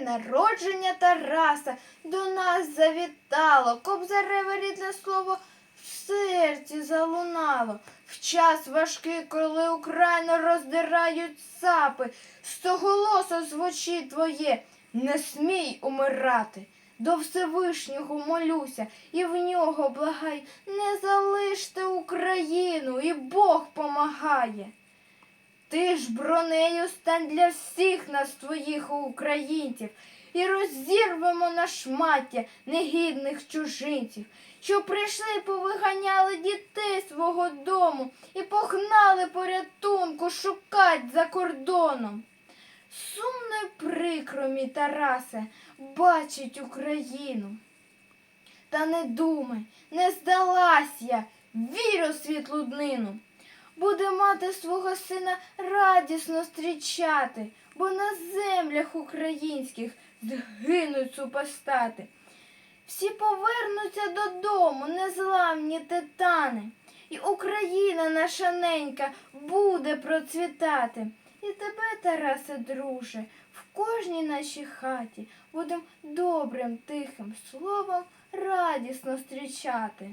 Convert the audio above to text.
народження Тараса до нас завітало, кобзареве рідне слово в серці залунало. В час важкий, коли Україну роздирають сапи, стоголосо звучить твоє, не смій умирати. До Всевишнього молюся і в нього благай, не залиште Україну, і Бог помагає. Ти ж бронею стань для всіх нас твоїх українців, і розірвемо на шмаття негідних чужинців, що прийшли повиганяли дітей свого дому і погнали порятунку шукать за кордоном. Сумно й прикро, мій Тарасе, бачить Україну. Та не думай, не здалась я, вірю світлу днину. Буде мати свого сина радісно зустрічати, бо на землях українських згинуть супостати. Всі повернуться додому, незламні титани, і Україна наша ненька буде процвітати. І тебе, Тарасе, друже, в кожній нашій хаті будем добрим, тихим словом радісно зустрічати.